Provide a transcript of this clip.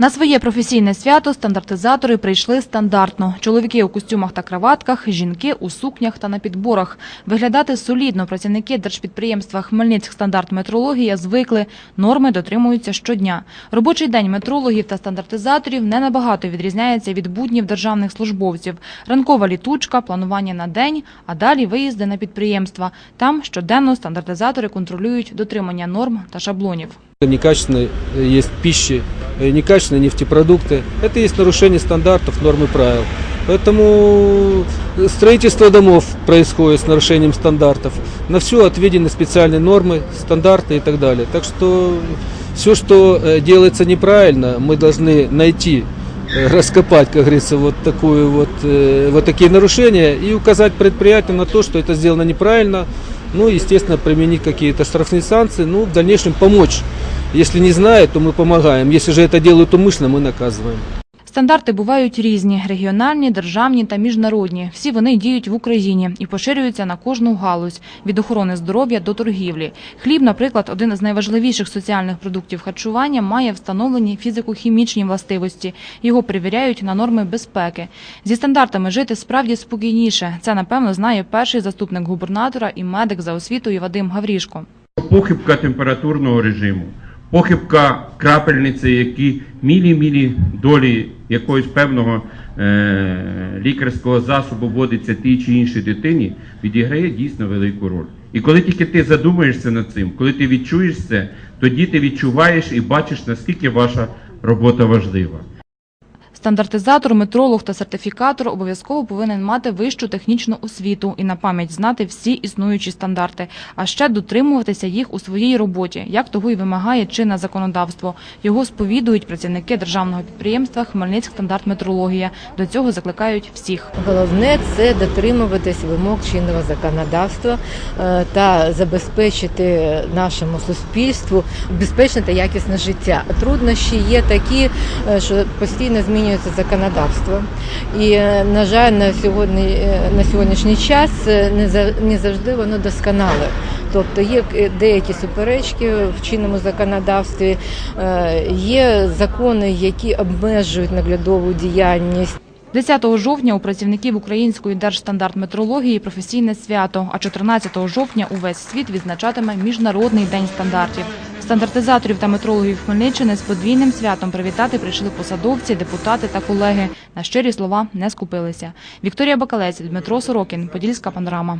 На своє професійне свято стандартизатори прийшли стандартно. Чоловіки у костюмах та краватках, жінки у сукнях та на підборах. Виглядати солідно працівники держпідприємства Хмельницьк стандарт метрологія звикли. Норми дотримуються щодня. Робочий день метрологів та стандартизаторів не набагато відрізняється від буднів державних службовців. Ранкова літучка, планування на день, а далі виїзди на підприємства. Там щоденно стандартизатори контролюють дотримання норм та шаблонів. Некачественной есть пищи, некачественные нефтепродукты. Это есть нарушение стандартов, норм и правил. Поэтому э, строительство домов происходит с нарушением стандартов. На все отведены специальные нормы, стандарты и так далее. Так что все, что э, делается неправильно, мы должны найти, э, раскопать, как говорится, вот, такую вот, э, вот такие нарушения и указать предприятиям на то, что это сделано неправильно. Ну, естественно, применить какие-то штрафные санкции, ну, в дальнейшем помочь. Если не знают, то мы помогаем. Если же это делают умышленно, мы наказываем. Стандарти бувають різні – регіональні, державні та міжнародні. Всі вони діють в Україні і поширюються на кожну галузь – від охорони здоров'я до торгівлі. Хліб, наприклад, один з найважливіших соціальних продуктів харчування, має встановлені фізико-хімічні властивості. Його перевіряють на норми безпеки. Зі стандартами жити справді спокійніше. Це, напевно, знає перший заступник губернатора і медик за освітою Вадим Гаврішко. Похибка температурного режиму, похибка крапельниці, які мілі-мілі долі якогось певного е- лікарського засобу вводиться тій чи іншій дитині, відіграє дійсно велику роль. І коли тільки ти задумаєшся над цим, коли ти відчуєш це, тоді ти відчуваєш і бачиш, наскільки ваша робота важлива. Стандартизатор, метролог та сертифікатор обов'язково повинен мати вищу технічну освіту і на пам'ять знати всі існуючі стандарти, а ще дотримуватися їх у своїй роботі, як того й вимагає чинне законодавство. Його сповідують працівники державного підприємства Хмельницьк стандарт метрологія. До цього закликають всіх. Головне це дотримуватись вимог чинного законодавства е, та забезпечити нашому суспільству безпечне та якісне життя. Труднощі є такі, е, що постійно змінюється законодавство, і е, на жаль, на сьогодні е, на сьогоднішній час е, не за- не завжди воно досконале. Тобто є е, деякі суперечки в чинному законодавстві, е, є закони, які обмежують наглядову діяльність. 10 жовтня у працівників української держстандарт метрології професійне свято, а 14 жовтня увесь світ відзначатиме Міжнародний день стандартів. Стандартизаторів та метрологів Хмельниччини з подвійним святом привітати прийшли посадовці, депутати та колеги. На щирі слова не скупилися. Вікторія Бакалець, Дмитро Сорокін, Подільська панорама.